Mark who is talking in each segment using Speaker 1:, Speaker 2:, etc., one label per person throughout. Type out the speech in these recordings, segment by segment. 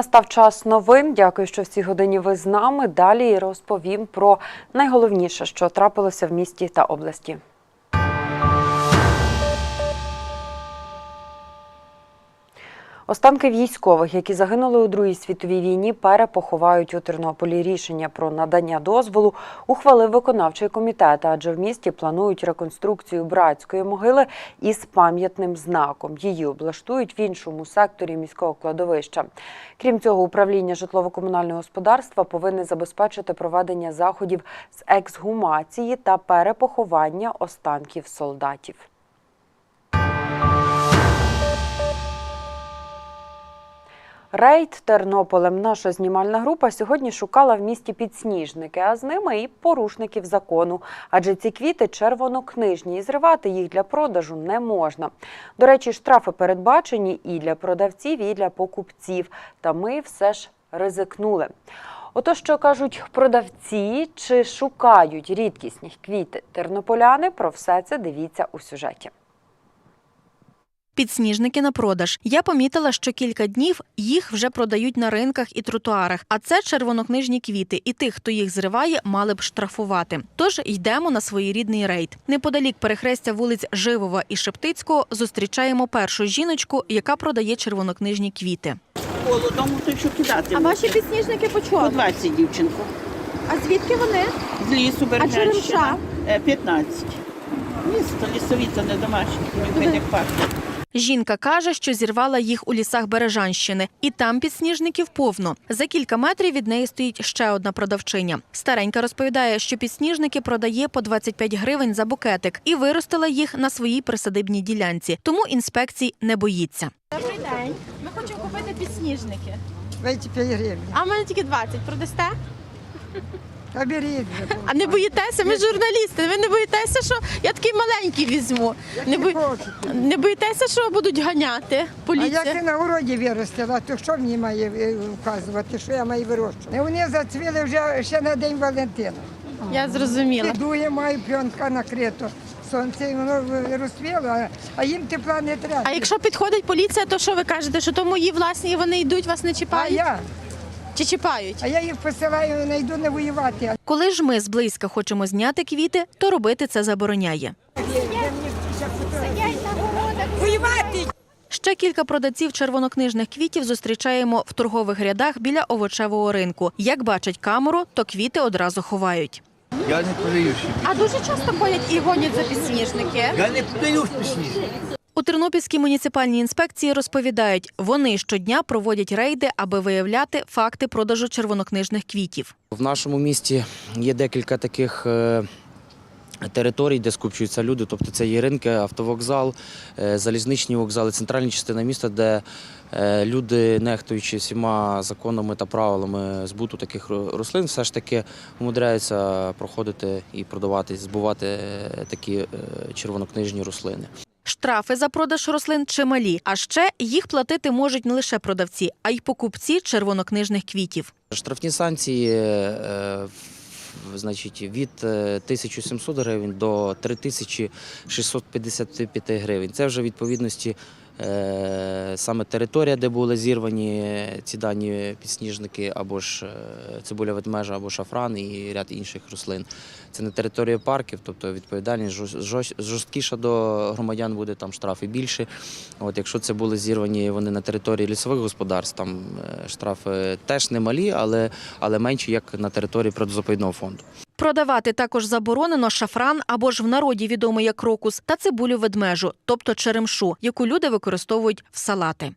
Speaker 1: Настав час новин. Дякую, що в цій годині ви з нами. Далі розповім про найголовніше, що трапилося в місті та області. Останки військових, які загинули у Другій світовій війні, перепоховають у Тернополі. Рішення про надання дозволу ухвалив виконавчий комітет, адже в місті планують реконструкцію братської могили із пам'ятним знаком. Її облаштують в іншому секторі міського кладовища. Крім цього, управління житлово-комунального господарства повинне забезпечити проведення заходів з ексгумації та перепоховання останків солдатів. Рейд Тернополем. Наша знімальна група сьогодні шукала в місті підсніжники, а з ними і порушників закону. Адже ці квіти червонокнижні, і зривати їх для продажу не можна. До речі, штрафи передбачені і для продавців, і для покупців. Та ми все ж ризикнули. Ото що кажуть продавці, чи шукають рідкісні квіти тернополяни, про все це дивіться у сюжеті.
Speaker 2: Підсніжники на продаж. Я помітила, що кілька днів їх вже продають на ринках і тротуарах. А це червонокнижні квіти, і тих, хто їх зриває, мали б штрафувати. Тож йдемо на своєрідний рейд. Неподалік перехрестя вулиць Живова і Шептицького зустрічаємо першу жіночку, яка продає червонокнижні квіти.
Speaker 3: Голодом, то що кидати.
Speaker 4: А ваші підсніжники по
Speaker 3: По 20, дівчинко.
Speaker 4: А звідки вони?
Speaker 3: З лісу
Speaker 4: черемша?
Speaker 3: Бережанщина. Е, 15. Місто лісові, це не домашні, не як пахне.
Speaker 2: Жінка каже, що зірвала їх у лісах Бережанщини, і там підсніжників повно. За кілька метрів від неї стоїть ще одна продавчиня. Старенька розповідає, що підсніжники продає по 25 гривень за букетик і виростила їх на своїй присадибній ділянці, тому інспекцій не боїться.
Speaker 4: Добрий день. Ми хочемо купити підсніжники.
Speaker 5: 25 гривень.
Speaker 4: А в мене тільки 20. Продасте?
Speaker 5: Та беріть вже.
Speaker 4: А не боїтеся? Ми журналісти. Ви не боїтеся, що я такий маленький візьму? Не,
Speaker 5: хочете.
Speaker 4: не боїтеся, що будуть ганяти
Speaker 5: А як
Speaker 4: поліція?
Speaker 5: ти на городі виростила, то що мені має е, вказувати, що я маю вирощувати? Вони зацвіли вже ще на День Валентина.
Speaker 4: Я зрозуміла.
Speaker 5: Дує, маю пленка накрито. Сонце і воно розцвіло, а- їм тепла не треба.
Speaker 4: А якщо підходить поліція, то що ви кажете, що то мої власні і вони йдуть, вас не
Speaker 5: а я,
Speaker 4: Чи чіпають?
Speaker 5: а я їх посилаю, не йду не воювати.
Speaker 2: Коли ж ми зблизька хочемо зняти квіти, то робити це забороняє. Ще кілька продавців червонокнижних квітів зустрічаємо в торгових рядах біля овочевого ринку. Як бачать камеру, то квіти одразу ховають.
Speaker 6: Я не продаю ще.
Speaker 4: А дуже часто ходять і гонять за підсніжники.
Speaker 6: Я не продаю пісні.
Speaker 2: У Тернопільській муніципальній інспекції розповідають, вони щодня проводять рейди, аби виявляти факти продажу червонокнижних квітів.
Speaker 7: В нашому місті є декілька таких е, територій, де скупчуються люди. Тобто це є ринки, автовокзал, е, залізничні вокзали, центральна частина міста, де е, люди, нехтуючи всіма законами та правилами збуту таких рослин, все ж таки умудряються проходити і продавати, збувати такі червонокнижні рослини.
Speaker 2: Штрафи за продаж рослин чималі, а ще їх платити можуть не лише продавці, а й покупці червонокнижних квітів.
Speaker 7: Штрафні санкції е, значить, від е, 1700 гривень до 3655 гривень. Це вже відповідності е, саме територія, де були зірвані ці дані підсніжники, або ж е, цибуля ведмежа, або шафран і ряд інших рослин. Це не територія парків, тобто відповідальність жорст- жорст- жорсткіша до громадян буде там штрафи більше. От якщо це були зірвані вони на території лісових господарств, там е, штрафи теж немалі, але, але менші, як на території природозаповідного фонду.
Speaker 2: Продавати також заборонено шафран або ж в народі відомий як рокус та цибулю ведмежу, тобто черемшу, яку люди використовують в салати.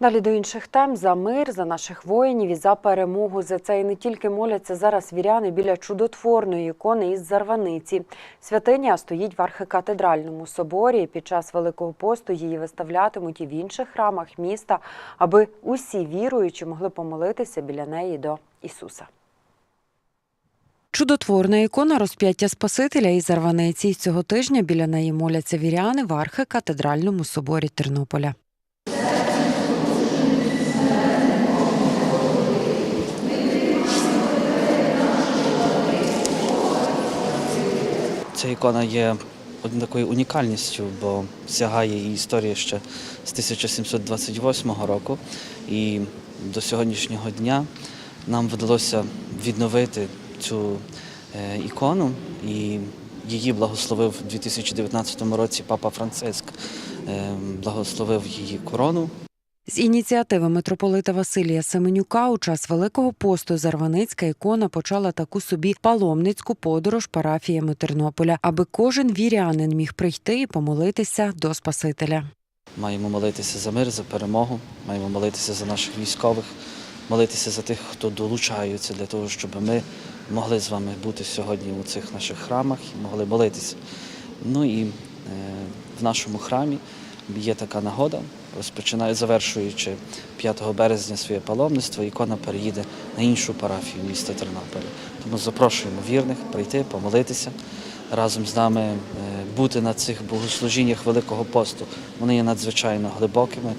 Speaker 1: Далі до інших тем за мир, за наших воїнів і за перемогу. За це і не тільки моляться зараз віряни біля чудотворної ікони із Зарваниці. Святиня стоїть в архикатедральному соборі. Під час Великого посту її виставлятимуть і в інших храмах міста, аби усі віруючі могли помолитися біля неї до Ісуса. Чудотворна ікона розп'яття Спасителя із Зарваниці. Цього тижня біля неї моляться віряни в архикатедральному соборі Тернополя.
Speaker 8: Ця ікона є такою унікальністю, бо сягає її історія ще з 1728 року. І до сьогоднішнього дня нам вдалося відновити цю е, ікону, і її благословив у 2019 році Папа Франциск, е, благословив її корону.
Speaker 1: З ініціативи митрополита Василія Семенюка у час Великого посту Зарваницька ікона почала таку собі паломницьку подорож парафіями Тернополя, аби кожен вірянин міг прийти і помолитися до Спасителя.
Speaker 8: Маємо молитися за мир, за перемогу, маємо молитися за наших військових, молитися за тих, хто долучаються для того, щоб ми могли з вами бути сьогодні у цих наших храмах і могли молитися. Ну і е, в нашому храмі є така нагода, розпочинаю, завершуючи 5 березня своє паломництво, ікона переїде на іншу парафію міста Тернополя. Тому запрошуємо вірних прийти, помолитися разом з нами е, бути на цих богослужіннях Великого посту. Вони є надзвичайно глибокими,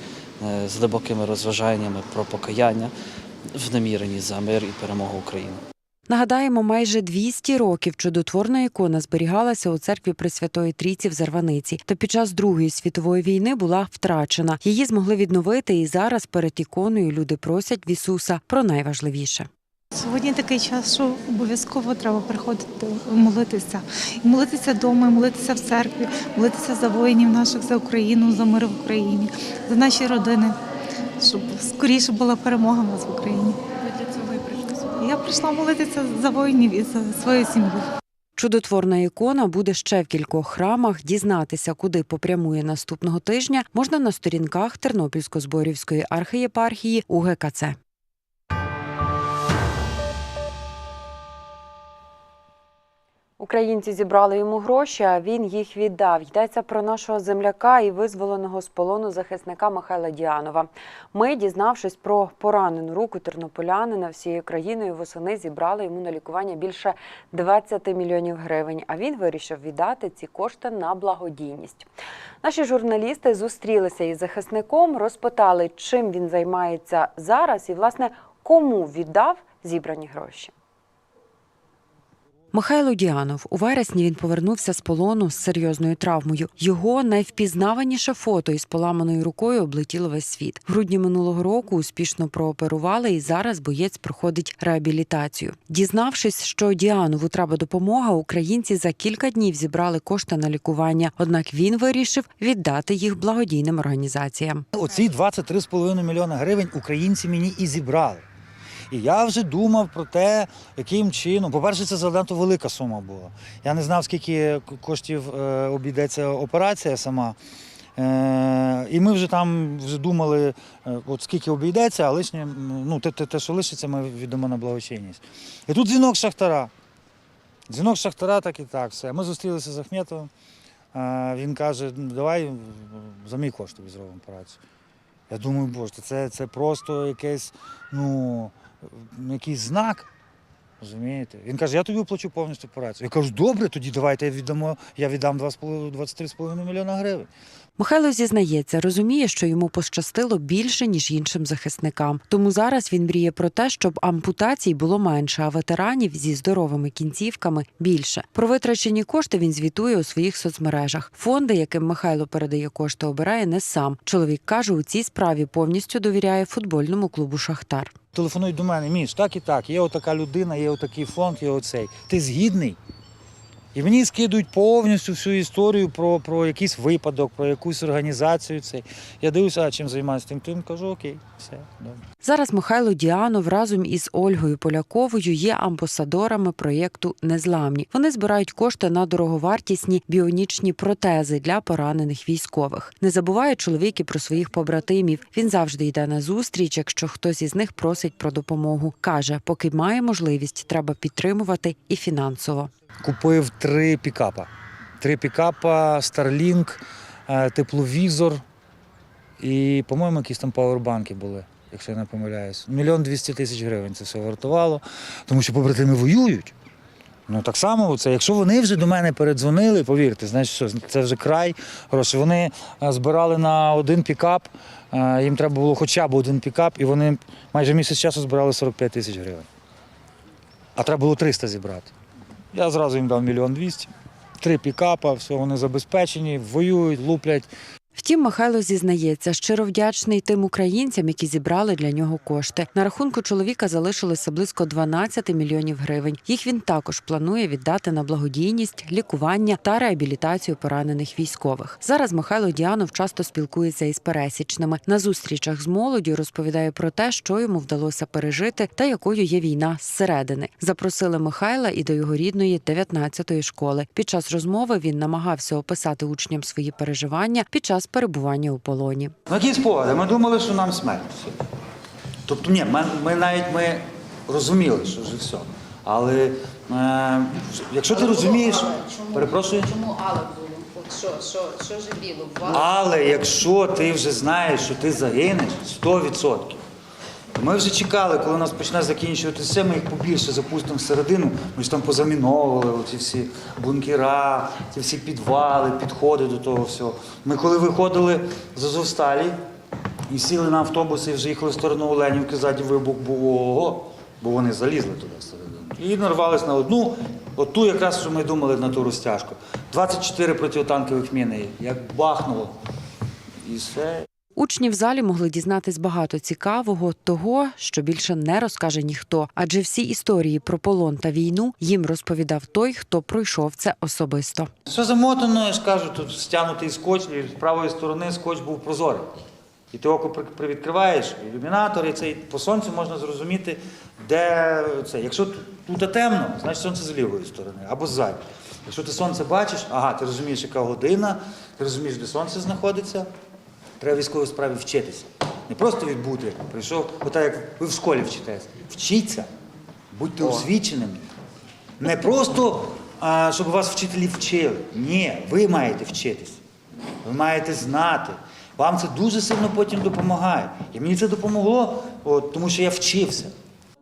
Speaker 8: е, з глибокими розважаннями про покаяння в наміренні за мир і перемогу України.
Speaker 1: Нагадаємо, майже 200 років чудотворна ікона зберігалася у церкві Пресвятої Трійці в Зарваниці, та під час Другої світової війни була втрачена. Її змогли відновити, і зараз перед іконою люди просять в Ісуса про найважливіше.
Speaker 9: Сьогодні такий час, що обов'язково треба приходити молитися. І молитися вдома, і молитися в церкві, молитися за воїнів наших, за Україну, за мир в Україні, за наші родини, щоб скоріше була перемога в нас в Україні. Я прийшла молитися за воїнів і за свою сім'ю.
Speaker 1: Чудотворна ікона буде ще в кількох храмах. Дізнатися, куди попрямує наступного тижня, можна на сторінках Тернопільсько-Зборівської архієпархії УГКЦ. Українці зібрали йому гроші, а він їх віддав. Йдеться про нашого земляка і визволеного з полону захисника Михайла Діанова. Ми, дізнавшись про поранену руку тернополянина всією країною, восени зібрали йому на лікування більше 20 мільйонів гривень. А він вирішив віддати ці кошти на благодійність. Наші журналісти зустрілися із захисником, розпитали, чим він займається зараз, і власне кому віддав зібрані гроші. Михайло Діанов у вересні він повернувся з полону з серйозною травмою. Його найвпізнаваніше фото із поламаною рукою облетіло весь світ. В грудні минулого року успішно прооперували, і зараз боєць проходить реабілітацію. Дізнавшись, що Діанову треба допомога, українці за кілька днів зібрали кошти на лікування. Однак він вирішив віддати їх благодійним організаціям.
Speaker 10: Оці 23,5 мільйона гривень українці мені і зібрали. І я вже думав про те, яким чином. По-перше, це занадто велика сума була. Я не знав, скільки коштів е, обійдеться операція сама. Е, і ми вже там вже думали, е, от скільки обійдеться, а лишнє, ну, те, те, що лишиться, ми віддамо на благочинність. І тут дзвінок Шахтара. Дзвінок Шахтара, так і так. Все. Ми зустрілися з Ахметовим. Він каже, «Ну, давай за мій кошт зробимо операцію. Я думаю, боже, це, це просто якесь, ну, якийсь знак. Розумієте? Він каже, я тобі оплачу повністю операцію. Я кажу, добре, тоді давайте я віддамо, я віддам 23,5 мільйона гривень.
Speaker 1: Михайло зізнається, розуміє, що йому пощастило більше ніж іншим захисникам. Тому зараз він мріє про те, щоб ампутацій було менше, а ветеранів зі здоровими кінцівками більше. Про витрачені кошти він звітує у своїх соцмережах. Фонди, яким Михайло передає кошти, обирає не сам. Чоловік каже, у цій справі повністю довіряє футбольному клубу Шахтар.
Speaker 10: Телефонують до мене, Міш, так і так, є отака людина, є отакий фонд, є оцей. Ти згідний? І мені скидують повністю всю історію про, про якийсь випадок, про якусь організацію. Цей. Я дивлюся, а чим займаюся тим, тим кажу, окей, все, добре.
Speaker 1: Зараз Михайло Діанов разом із Ольгою Поляковою є амбасадорами проєкту Незламні. Вони збирають кошти на дороговартісні біонічні протези для поранених військових. Не забуває чоловік і про своїх побратимів. Він завжди йде на зустріч, якщо хтось із них просить про допомогу. каже, поки має можливість, треба підтримувати і фінансово.
Speaker 10: Купив три пікапа. Три пікапа, Starlink, е, тепловізор і, по-моєму, якісь там павербанки були, якщо я не помиляюсь. Мільйон двісті тисяч гривень це все вартувало, тому що побратими воюють. Ну так само, це, якщо вони вже до мене передзвонили, повірте, значить, що це вже край грошей. Вони е, збирали на один пікап, е, їм треба було хоча б один пікап, і вони майже місяць часу збирали 45 тисяч гривень. А треба було 300 зібрати. Я зразу їм дав мільйон двісті. три пікапа, все, вони забезпечені, воюють, луплять.
Speaker 1: Втім, Михайло зізнається, щиро вдячний тим українцям, які зібрали для нього кошти. На рахунку чоловіка залишилося близько 12 мільйонів гривень. Їх він також планує віддати на благодійність, лікування та реабілітацію поранених військових. Зараз Михайло Діанов часто спілкується із пересічними. На зустрічах з молоддю розповідає про те, що йому вдалося пережити та якою є війна зсередини. Запросили Михайла і до його рідної 19-ї школи. Під час розмови він намагався описати учням свої переживання під час перебування у полоні.
Speaker 10: Ну, які спогади? Ми думали, що нам смерть. Тобто, ні, ми, ми навіть ми розуміли, що вже все. Але е, якщо ти розумієш, перепрошую.
Speaker 11: Чому але було? От що, що, що ж біло?
Speaker 10: Але якщо ти вже знаєш, що ти загинеш 100%. Ми вже чекали, коли у нас почне закінчуватися, ми їх побільше запустимо всередину. Ми ж там позаміновували ці всі бункера, ці всі підвали, підходи до того всього. Ми коли виходили з Азовсталі і сіли на автобус і вже їхали в сторону Оленівки, ззаді вибух був ого, бо вони залізли туди всередину. І нарвались на одну, оту якраз, що ми думали на ту розтяжку. 24 протитанкових міни, як бахнуло. І все.
Speaker 1: Учні в залі могли дізнатись багато цікавого, того, що більше не розкаже ніхто, адже всі історії про полон та війну їм розповідав той, хто пройшов це особисто.
Speaker 10: Все замотано, я ж кажу, тут стягнутий скотч, і з правої сторони скотч був прозорий. І ти око при- привідкриваєш, ілюмінатор, і цей по сонцю можна зрозуміти, де це. Якщо тут темно, значить сонце з лівої сторони або ззаді. Якщо ти сонце бачиш, ага, ти розумієш, яка година, ти розумієш, де сонце знаходиться. Треба військовій справі вчитися. Не просто відбути, прийшов, отак як ви в школі вчитесь. Вчіться, будьте освіченими. Не просто, а, щоб вас вчителі вчили. Ні, ви маєте вчитись. Ви маєте знати. Вам це дуже сильно потім допомагає. І мені це допомогло, от, тому що я вчився.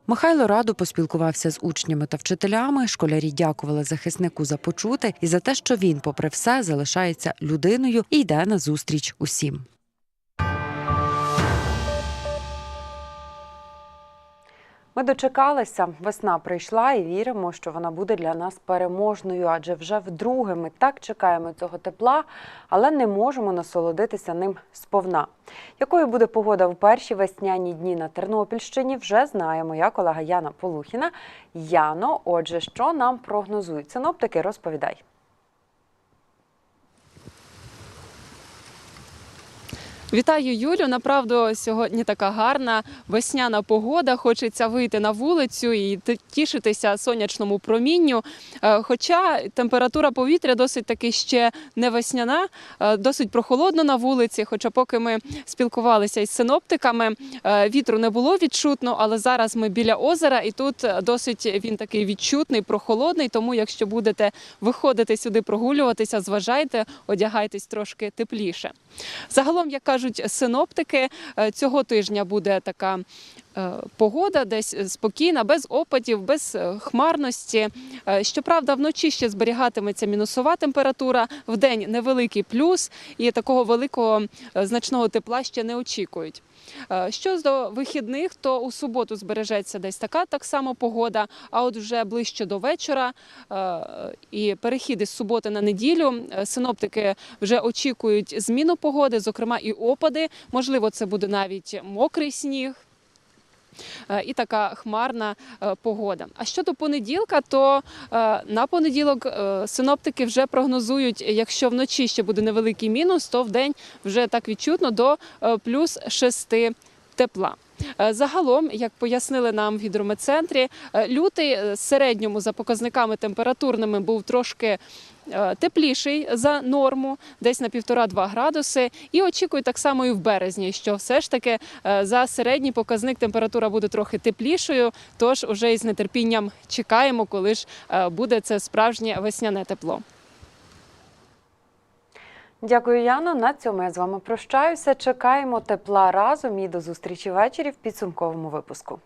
Speaker 1: Михайло радо поспілкувався з учнями та вчителями. Школярі дякували захиснику за почуте і за те, що він, попри все, залишається людиною і йде на зустріч усім. Ми дочекалися, весна прийшла і віримо, що вона буде для нас переможною, адже вже вдруге ми так чекаємо цього тепла, але не можемо насолодитися ним сповна. Якою буде погода в перші весняні дні на Тернопільщині, вже знає моя колега Яна Полухіна. Яно, отже, що нам прогнозують синоптики, розповідай.
Speaker 12: Вітаю Юлю. Направду сьогодні така гарна весняна погода. Хочеться вийти на вулицю і тішитися сонячному промінню. Е, Хоча температура повітря досить таки ще не весняна, е, досить прохолодно на вулиці. Хоча, поки ми спілкувалися із синоптиками, е, вітру не було відчутно, але зараз ми біля озера, і тут досить він такий відчутний, прохолодний. Тому, якщо будете виходити сюди прогулюватися, зважайте, одягайтесь трошки тепліше. Загалом, як кажуть синоптики, е, цього тижня буде така погода, десь е, спокійна, без опадів, без е, хмарності. Е, Щоправда, вночі ще зберігатиметься мінусова температура, вдень невеликий плюс, і такого великого е, значного тепла ще не очікують. Е, Що до вихідних, то у суботу збережеться десь така так само погода. А от вже ближче до вечора е, і перехід із суботи на неділю е, синоптики вже очікують зміну погоди, зокрема і опади. Можливо, це буде навіть мокрий сніг. Е, І така хмарна е, погода. А щодо понеділка, то е, на понеділок синоптики вже прогнозують, якщо вночі ще буде невеликий мінус, то вдень вже так відчутно до плюс 6 тепла. Е, Загалом, як пояснили нам в гідрометцентрі, е, лютий е, середньому за показниками температурними був трошки тепліший за норму, десь на 1,5-2 градуси. І очікують так само і в березні, що все ж таки за середній показник температура буде трохи теплішою. Тож уже із нетерпінням чекаємо, коли ж буде це справжнє весняне тепло.
Speaker 1: Дякую, Яно. На цьому я з вами прощаюся. Чекаємо тепла разом і до зустрічі ввечері в підсумковому випуску.